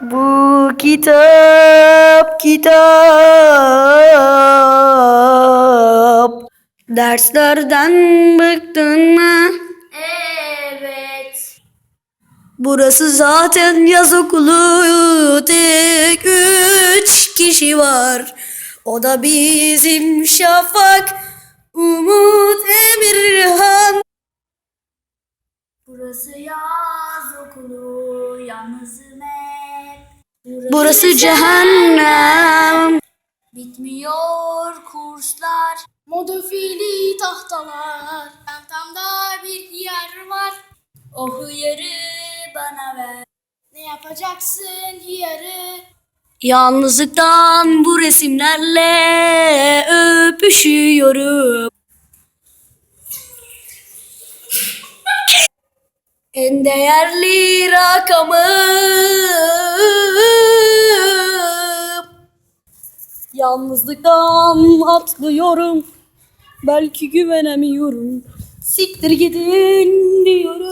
Bu kitap kitap Derslerden bıktın mı? Evet. Burası zaten yaz okulu tek üç kişi var. O da bizim Şafak, Umut, Emirhan. Burası yaz okulu, yalnızım. Burası cehennem. Bitmiyor kurslar. Modofili tahtalar. Çantamda bir hıyar var. O hıyarı bana ver. Ne yapacaksın hıyarı? Yalnızlıktan bu resimlerle öpüşüyorum. En değerli rakamım. Yalnızlıktan atlıyorum. Belki güvenemiyorum. Siktir gidin diyorum.